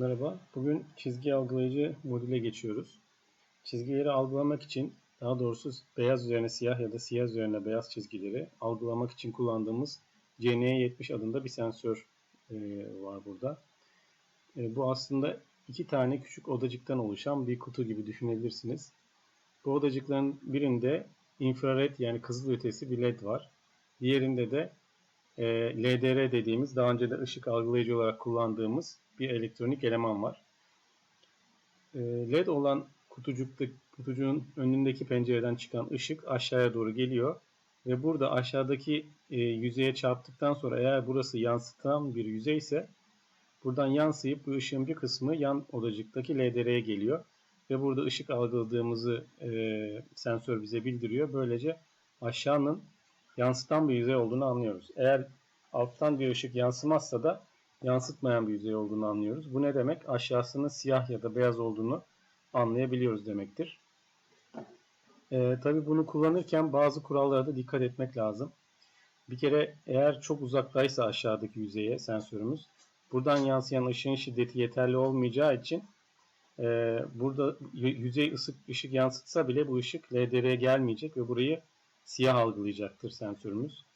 Merhaba, bugün çizgi algılayıcı modüle geçiyoruz. Çizgileri algılamak için, daha doğrusu beyaz üzerine siyah ya da siyah üzerine beyaz çizgileri algılamak için kullandığımız CN70 adında bir sensör e, var burada. E, bu aslında iki tane küçük odacıktan oluşan bir kutu gibi düşünebilirsiniz. Bu odacıkların birinde infrared yani kızıl ötesi bir led var. Diğerinde de e, LDR dediğimiz daha önce de ışık algılayıcı olarak kullandığımız bir elektronik eleman var. E, LED olan kutucukta, kutucuğun önündeki pencereden çıkan ışık aşağıya doğru geliyor ve burada aşağıdaki e, yüzeye çarptıktan sonra eğer burası yansıtan bir yüzey ise buradan yansıyıp bu ışığın bir kısmı yan odacıktaki LDR'ye geliyor ve burada ışık algıladığımızı e, sensör bize bildiriyor. Böylece aşağının yansıtan bir yüzey olduğunu anlıyoruz. Eğer alttan bir ışık yansımazsa da yansıtmayan bir yüzey olduğunu anlıyoruz. Bu ne demek? Aşağısının siyah ya da beyaz olduğunu anlayabiliyoruz demektir. Ee, Tabi bunu kullanırken bazı kurallara da dikkat etmek lazım. Bir kere eğer çok uzaktaysa aşağıdaki yüzeye sensörümüz buradan yansıyan ışığın şiddeti yeterli olmayacağı için e, burada yüzey ısık ışık yansıtsa bile bu ışık LDR'ye gelmeyecek ve burayı siyah algılayacaktır sensörümüz.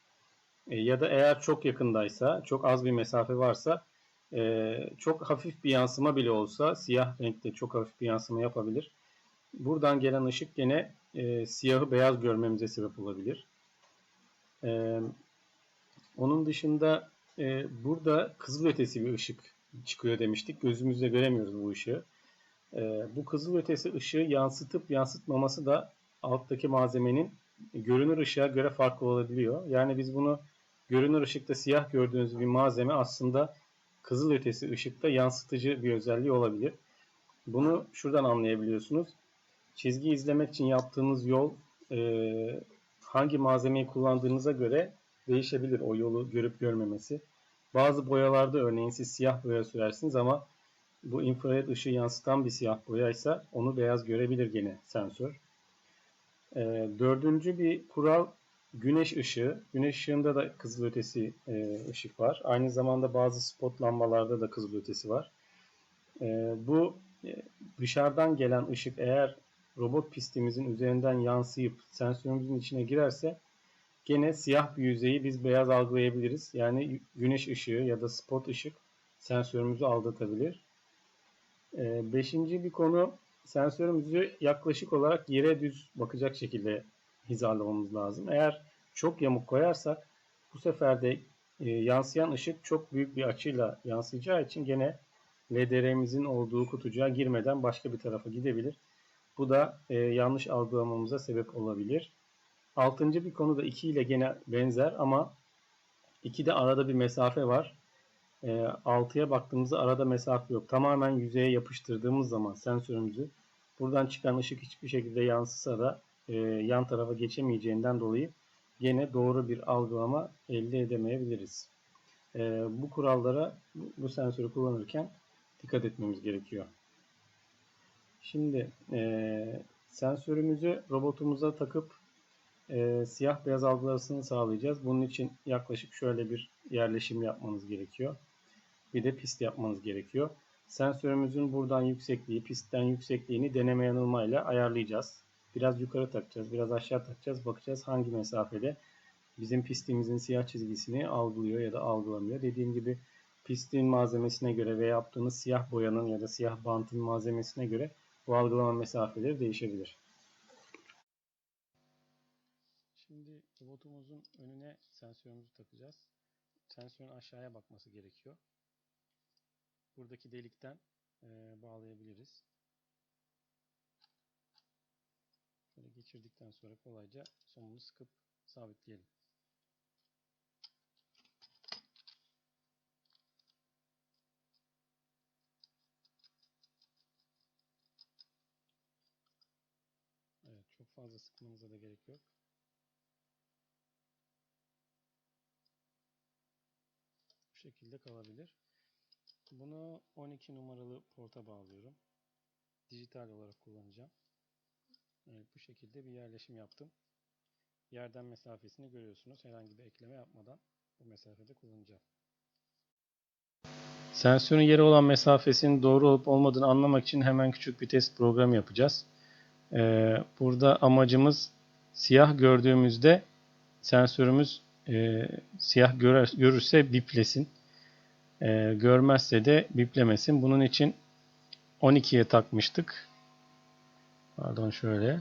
E, ya da eğer çok yakındaysa, çok az bir mesafe varsa e, çok hafif bir yansıma bile olsa siyah renkte çok hafif bir yansıma yapabilir. Buradan gelen ışık gene e, siyahı beyaz görmemize sebep olabilir. Onun dışında e, burada kızıl ötesi bir ışık çıkıyor demiştik. Gözümüzle göremiyoruz bu ışığı. E, bu kızıl ötesi ışığı yansıtıp yansıtmaması da alttaki malzemenin görünür ışığa göre farklı olabiliyor. Yani biz bunu görünür ışıkta siyah gördüğünüz bir malzeme aslında kızıl ötesi ışıkta yansıtıcı bir özelliği olabilir. Bunu şuradan anlayabiliyorsunuz. Çizgi izlemek için yaptığınız yol e, hangi malzemeyi kullandığınıza göre değişebilir o yolu görüp görmemesi. Bazı boyalarda örneğin siz siyah boya sürersiniz ama bu infrared ışığı yansıtan bir siyah boyaysa onu beyaz görebilir gene sensör. E, dördüncü bir kural güneş ışığı. Güneş ışığında da kızılötesi e, ışık var. Aynı zamanda bazı spot lambalarda da kızılötesi var. E, bu e, dışarıdan gelen ışık eğer robot pistimizin üzerinden yansıyıp sensörümüzün içine girerse gene siyah bir yüzeyi biz beyaz algılayabiliriz. Yani güneş ışığı ya da spot ışık sensörümüzü aldatabilir. E, beşinci bir konu sensörümüzü yaklaşık olarak yere düz bakacak şekilde hizalamamız lazım. Eğer çok yamuk koyarsak bu sefer de e, yansıyan ışık çok büyük bir açıyla yansıyacağı için gene LDR'mizin olduğu kutucuğa girmeden başka bir tarafa gidebilir. Bu da e, yanlış algılamamıza sebep olabilir. Altıncı bir konu da 2 ile gene benzer ama 2'de arada bir mesafe var. E, 6'ya baktığımızda arada mesafe yok. Tamamen yüzeye yapıştırdığımız zaman sensörümüzü buradan çıkan ışık hiçbir şekilde yansısa da e, yan tarafa geçemeyeceğinden dolayı gene doğru bir algılama elde edemeyebiliriz. E, bu kurallara bu sensörü kullanırken dikkat etmemiz gerekiyor. Şimdi e, sensörümüzü robotumuza takıp e, siyah beyaz algılamasını sağlayacağız. Bunun için yaklaşık şöyle bir yerleşim yapmanız gerekiyor. Bir de pist yapmanız gerekiyor. Sensörümüzün buradan yüksekliği, pistten yüksekliğini deneme yanılmayla ayarlayacağız. Biraz yukarı takacağız, biraz aşağı takacağız. Bakacağız hangi mesafede bizim pistimizin siyah çizgisini algılıyor ya da algılamıyor. Dediğim gibi pistin malzemesine göre ve yaptığınız siyah boyanın ya da siyah bantın malzemesine göre bu algılama mesafeleri değişebilir. Şimdi robotumuzun önüne sensörümüzü takacağız. Sensörün aşağıya bakması gerekiyor. Buradaki delikten bağlayabiliriz. Şöyle geçirdikten sonra kolayca sonunu sıkıp sabitleyelim. Evet, çok fazla sıkmanıza da gerek yok. Bu şekilde kalabilir. Bunu 12 numaralı porta bağlıyorum. Dijital olarak kullanacağım. Evet, bu şekilde bir yerleşim yaptım. Yerden mesafesini görüyorsunuz. Herhangi bir ekleme yapmadan bu mesafede kullanacağım. Sensörün yere olan mesafesinin doğru olup olmadığını anlamak için hemen küçük bir test programı yapacağız. Ee, burada amacımız siyah gördüğümüzde sensörümüz e, siyah görer, görürse biplesin. E, görmezse de biplemesin. Bunun için 12'ye takmıştık. Pardon şöyle.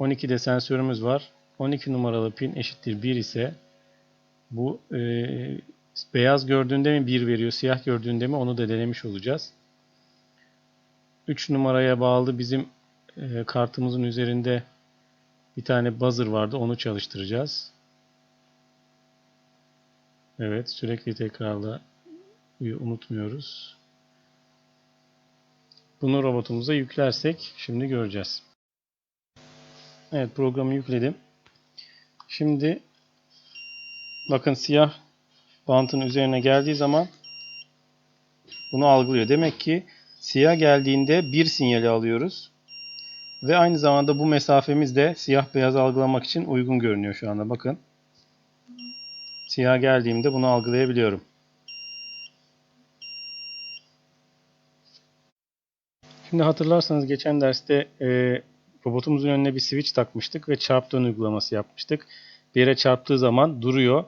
12'de sensörümüz var. 12 numaralı pin eşittir 1 ise bu e, beyaz gördüğünde mi 1 veriyor, siyah gördüğünde mi onu da denemiş olacağız. 3 numaraya bağlı bizim e, kartımızın üzerinde bir tane buzzer vardı. Onu çalıştıracağız. Evet, sürekli tekrarla unutmuyoruz. Bunu robotumuza yüklersek şimdi göreceğiz. Evet, programı yükledim. Şimdi bakın siyah bantın üzerine geldiği zaman bunu algılıyor. Demek ki siyah geldiğinde bir sinyali alıyoruz. Ve aynı zamanda bu mesafemiz de siyah beyaz algılamak için uygun görünüyor şu anda. Bakın. Siyah geldiğimde bunu algılayabiliyorum. Şimdi hatırlarsanız geçen derste e, robotumuzun önüne bir switch takmıştık ve çarp dön uygulaması yapmıştık. Bir yere çarptığı zaman duruyor.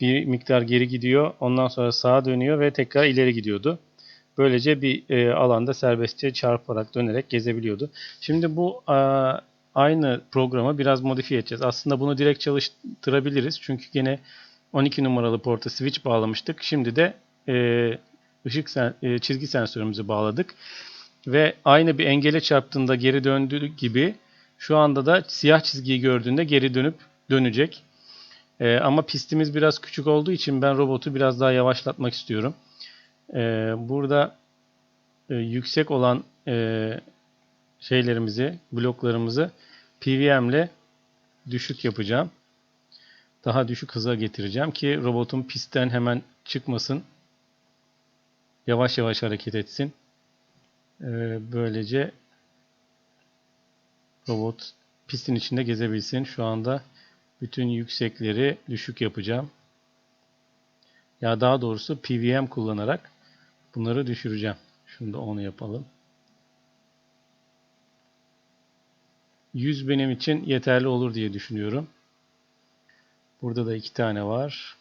Bir miktar geri gidiyor. Ondan sonra sağa dönüyor ve tekrar ileri gidiyordu. Böylece bir e, alanda serbestçe çarparak dönerek gezebiliyordu. Şimdi bu a, aynı programı biraz modifiye edeceğiz. Aslında bunu direkt çalıştırabiliriz. Çünkü gene 12 numaralı porta switch bağlamıştık. Şimdi de e, ışık sen, e, çizgi sensörümüzü bağladık. Ve aynı bir engele çarptığında geri döndüğü gibi şu anda da siyah çizgiyi gördüğünde geri dönüp dönecek. E, ama pistimiz biraz küçük olduğu için ben robotu biraz daha yavaşlatmak istiyorum. E, burada e, yüksek olan e, şeylerimizi, bloklarımızı PVM ile düşük yapacağım. Daha düşük hıza getireceğim ki robotun pistten hemen çıkmasın. Yavaş yavaş hareket etsin. Ee, böylece robot pistin içinde gezebilsin. Şu anda bütün yüksekleri düşük yapacağım. Ya daha doğrusu PVM kullanarak bunları düşüreceğim. Şunu da onu yapalım. 100 benim için yeterli olur diye düşünüyorum. Burada da iki tane var.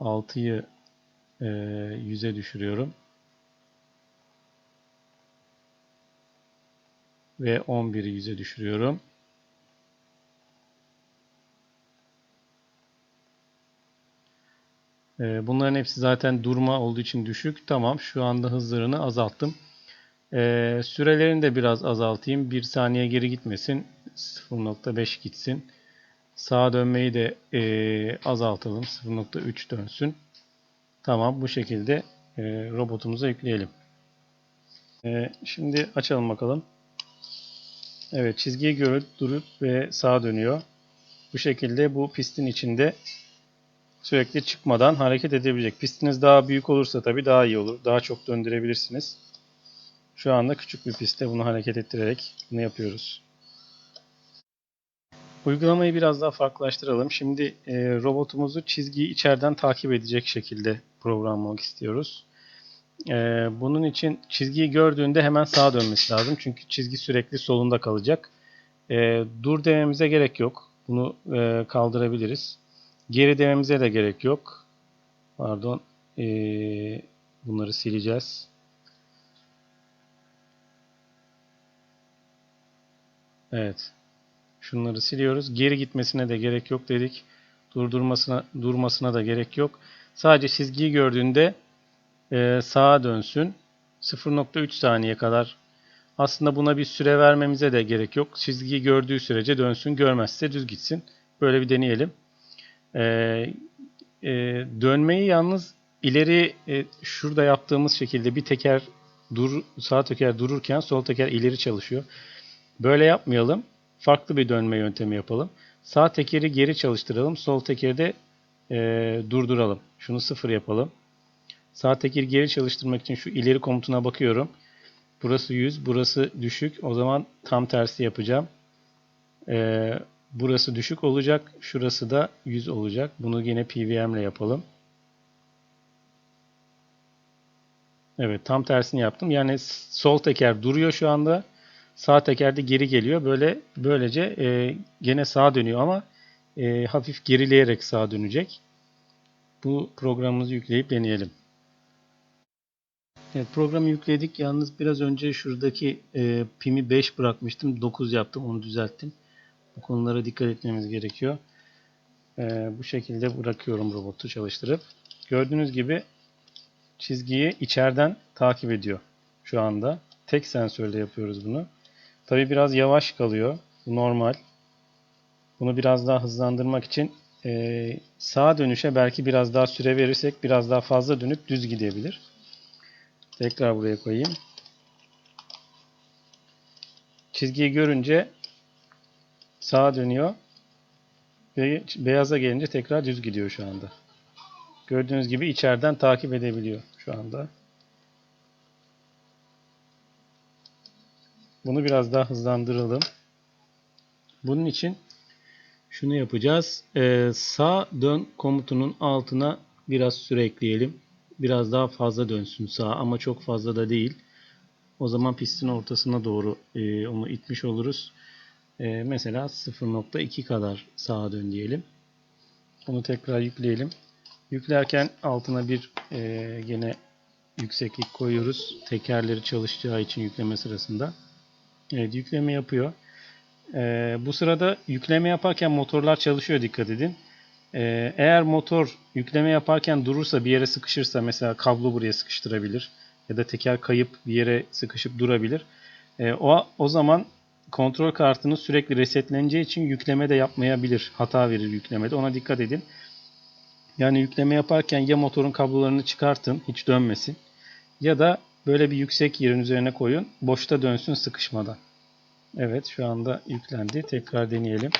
6'yı e, 100'e düşürüyorum. Ve 11'i 100'e düşürüyorum. E, bunların hepsi zaten durma olduğu için düşük. Tamam şu anda hızlarını azalttım. E, sürelerini de biraz azaltayım. 1 saniye geri gitmesin. 0.5 gitsin. Sağa dönmeyi de e, azaltalım. 0.3 dönsün. Tamam bu şekilde e, robotumuza yükleyelim. E, şimdi açalım bakalım. Evet çizgiyi görüp durup ve sağa dönüyor. Bu şekilde bu pistin içinde sürekli çıkmadan hareket edebilecek. Pistiniz daha büyük olursa tabii daha iyi olur. Daha çok döndürebilirsiniz. Şu anda küçük bir pistte bunu hareket ettirerek bunu yapıyoruz. Uygulamayı biraz daha farklılaştıralım. Şimdi e, robotumuzu çizgiyi içeriden takip edecek şekilde programlamak istiyoruz. E, bunun için çizgiyi gördüğünde hemen sağa dönmesi lazım. Çünkü çizgi sürekli solunda kalacak. E, dur dememize gerek yok. Bunu e, kaldırabiliriz. Geri dememize de gerek yok. Pardon. E, bunları sileceğiz. Evet. Şunları siliyoruz. Geri gitmesine de gerek yok dedik. Durdurmasına durmasına da gerek yok. Sadece çizgiyi gördüğünde e, sağa dönsün. 0.3 saniye kadar aslında buna bir süre vermemize de gerek yok. Çizgiyi gördüğü sürece dönsün. Görmezse düz gitsin. Böyle bir deneyelim. E, e, dönmeyi yalnız ileri e, şurada yaptığımız şekilde bir teker dur sağ teker dururken sol teker ileri çalışıyor. Böyle yapmayalım farklı bir dönme yöntemi yapalım. Sağ tekeri geri çalıştıralım. Sol tekeri de e, durduralım. Şunu sıfır yapalım. Sağ tekeri geri çalıştırmak için şu ileri komutuna bakıyorum. Burası 100, burası düşük. O zaman tam tersi yapacağım. E, burası düşük olacak. Şurası da 100 olacak. Bunu yine PVM ile yapalım. Evet tam tersini yaptım. Yani sol teker duruyor şu anda. Sağ teker de geri geliyor. Böyle böylece e, gene sağa dönüyor ama e, hafif gerileyerek sağa dönecek. Bu programımızı yükleyip deneyelim. Evet programı yükledik. Yalnız biraz önce şuradaki e, pimi 5 bırakmıştım. 9 yaptım. Onu düzelttim. Bu konulara dikkat etmemiz gerekiyor. E, bu şekilde bırakıyorum robotu çalıştırıp. Gördüğünüz gibi çizgiyi içeriden takip ediyor şu anda. Tek sensörle yapıyoruz bunu. Tabi biraz yavaş kalıyor. Bu normal. Bunu biraz daha hızlandırmak için e, sağa dönüşe belki biraz daha süre verirsek biraz daha fazla dönüp düz gidebilir. Tekrar buraya koyayım. Çizgiyi görünce sağa dönüyor ve beyaza gelince tekrar düz gidiyor şu anda. Gördüğünüz gibi içeriden takip edebiliyor şu anda. Bunu biraz daha hızlandıralım. Bunun için şunu yapacağız. Ee, sağ dön komutunun altına biraz süre ekleyelim. Biraz daha fazla dönsün sağ ama çok fazla da değil. O zaman pistin ortasına doğru e, onu itmiş oluruz. E, mesela 0.2 kadar sağa dön diyelim. Onu tekrar yükleyelim. Yüklerken altına bir e, gene yükseklik koyuyoruz. Tekerleri çalışacağı için yükleme sırasında. Evet yükleme yapıyor. Ee, bu sırada yükleme yaparken motorlar çalışıyor dikkat edin. Ee, eğer motor yükleme yaparken durursa bir yere sıkışırsa mesela kablo buraya sıkıştırabilir ya da teker kayıp bir yere sıkışıp durabilir. Ee, o, o zaman kontrol kartının sürekli resetleneceği için yükleme de yapmayabilir. Hata verir yüklemede. Ona dikkat edin. Yani yükleme yaparken ya motorun kablolarını çıkartın hiç dönmesin ya da böyle bir yüksek yerin üzerine koyun. Boşta dönsün sıkışmadan. Evet şu anda yüklendi. Tekrar deneyelim.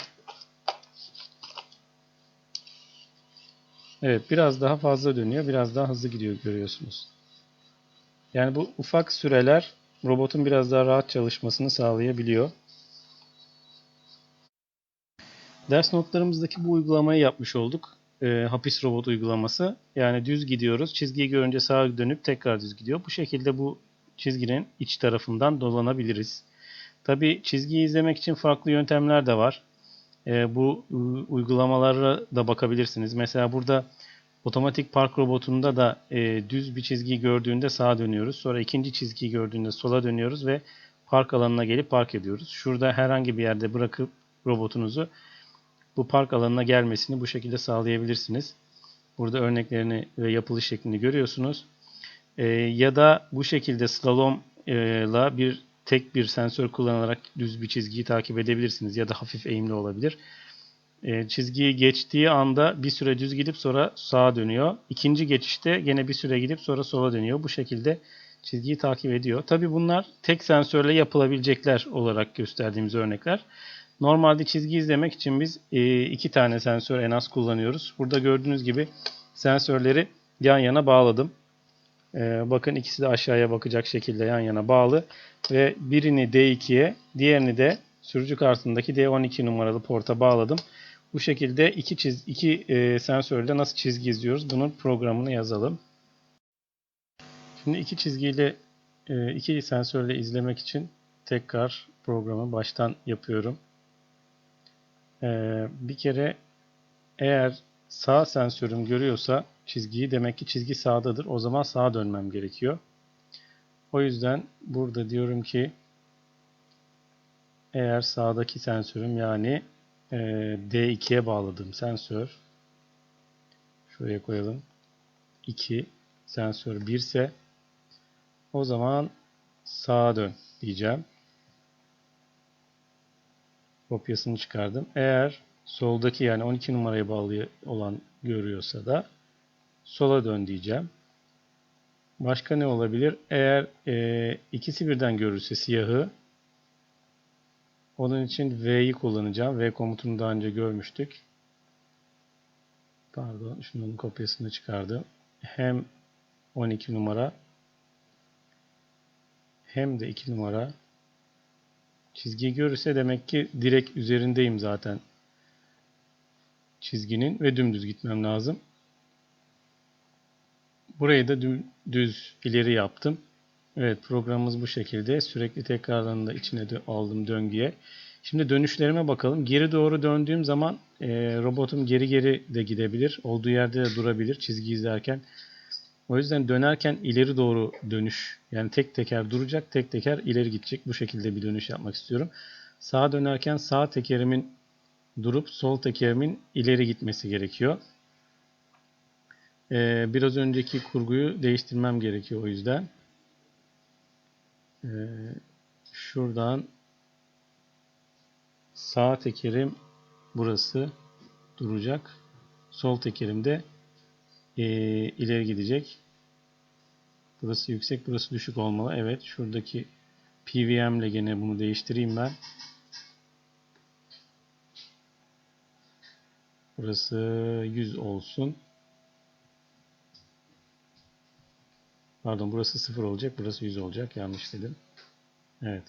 Evet biraz daha fazla dönüyor. Biraz daha hızlı gidiyor görüyorsunuz. Yani bu ufak süreler robotun biraz daha rahat çalışmasını sağlayabiliyor. Ders notlarımızdaki bu uygulamayı yapmış olduk. E, hapis robot uygulaması. Yani düz gidiyoruz. Çizgiyi görünce sağa dönüp tekrar düz gidiyor. Bu şekilde bu çizginin iç tarafından dolanabiliriz. Tabi çizgiyi izlemek için farklı yöntemler de var. E, bu uygulamalara da bakabilirsiniz. Mesela burada otomatik park robotunda da e, düz bir çizgi gördüğünde sağa dönüyoruz. Sonra ikinci çizgiyi gördüğünde sola dönüyoruz ve park alanına gelip park ediyoruz. Şurada herhangi bir yerde bırakıp robotunuzu bu park alanına gelmesini bu şekilde sağlayabilirsiniz. Burada örneklerini ve yapılış şeklini görüyorsunuz. E, ya da bu şekilde slalomla bir tek bir sensör kullanarak düz bir çizgiyi takip edebilirsiniz ya da hafif eğimli olabilir. E, çizgiyi geçtiği anda bir süre düz gidip sonra sağa dönüyor. İkinci geçişte gene bir süre gidip sonra sola dönüyor. Bu şekilde çizgiyi takip ediyor. Tabi bunlar tek sensörle yapılabilecekler olarak gösterdiğimiz örnekler. Normalde çizgi izlemek için biz e, iki tane sensör en az kullanıyoruz. Burada gördüğünüz gibi sensörleri yan yana bağladım. E, bakın ikisi de aşağıya bakacak şekilde yan yana bağlı. Ve birini D2'ye diğerini de sürücü kartındaki D12 numaralı porta bağladım. Bu şekilde iki, çiz, iki e, sensörle nasıl çizgi izliyoruz bunun programını yazalım. Şimdi iki çizgiyle e, iki sensörle izlemek için tekrar programı baştan yapıyorum. Ee, bir kere eğer sağ sensörüm görüyorsa çizgiyi demek ki çizgi sağdadır. O zaman sağa dönmem gerekiyor. O yüzden burada diyorum ki eğer sağdaki sensörüm yani e, D2'ye bağladığım sensör şuraya koyalım 2 sensör 1 ise o zaman sağa dön diyeceğim kopyasını çıkardım. Eğer soldaki yani 12 numaraya bağlı olan görüyorsa da sola dön diyeceğim. Başka ne olabilir? Eğer e, ikisi birden görürse siyahı onun için V'yi kullanacağım. V komutunu daha önce görmüştük. Pardon, şunun kopyasını çıkardım. Hem 12 numara hem de 2 numara Çizgiyi görürse demek ki direkt üzerindeyim zaten çizginin ve dümdüz gitmem lazım. Burayı da dü- düz ileri yaptım. Evet programımız bu şekilde. Sürekli tekrarlarını da içine dö- aldım döngüye. Şimdi dönüşlerime bakalım. Geri doğru döndüğüm zaman e, robotum geri geri de gidebilir. Olduğu yerde de durabilir çizgi izlerken. O yüzden dönerken ileri doğru dönüş. Yani tek teker duracak, tek teker ileri gidecek. Bu şekilde bir dönüş yapmak istiyorum. Sağa dönerken sağ tekerimin durup sol tekerimin ileri gitmesi gerekiyor. Ee, biraz önceki kurguyu değiştirmem gerekiyor o yüzden. Ee, şuradan sağ tekerim burası duracak. Sol tekerim de ee, ileri gidecek. Burası yüksek, burası düşük olmalı. Evet, şuradaki PWM ile gene bunu değiştireyim ben. Burası 100 olsun. Pardon burası 0 olacak. Burası 100 olacak. Yanlış dedim. Evet.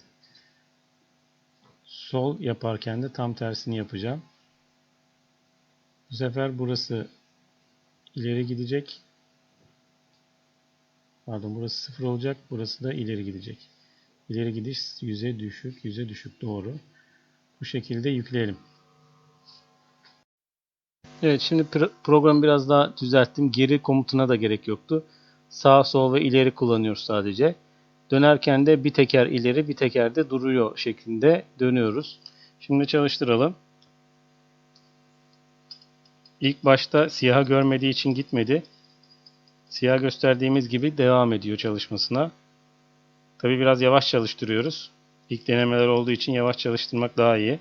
Sol yaparken de tam tersini yapacağım. Bu sefer burası ileri gidecek. Pardon burası 0 olacak. Burası da ileri gidecek. İleri gidiş 100'e düşük, 100'e düşük doğru. Bu şekilde yükleyelim. Evet şimdi pr- programı biraz daha düzelttim. Geri komutuna da gerek yoktu. Sağ, sol ve ileri kullanıyoruz sadece. Dönerken de bir teker ileri bir teker de duruyor şeklinde dönüyoruz. Şimdi çalıştıralım. İlk başta siyahı görmediği için gitmedi. Siyah gösterdiğimiz gibi devam ediyor çalışmasına. Tabi biraz yavaş çalıştırıyoruz. İlk denemeler olduğu için yavaş çalıştırmak daha iyi.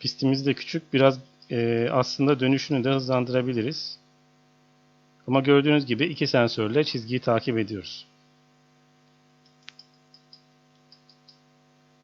Pistimiz de küçük. Biraz e, aslında dönüşünü de hızlandırabiliriz. Ama gördüğünüz gibi iki sensörle çizgiyi takip ediyoruz.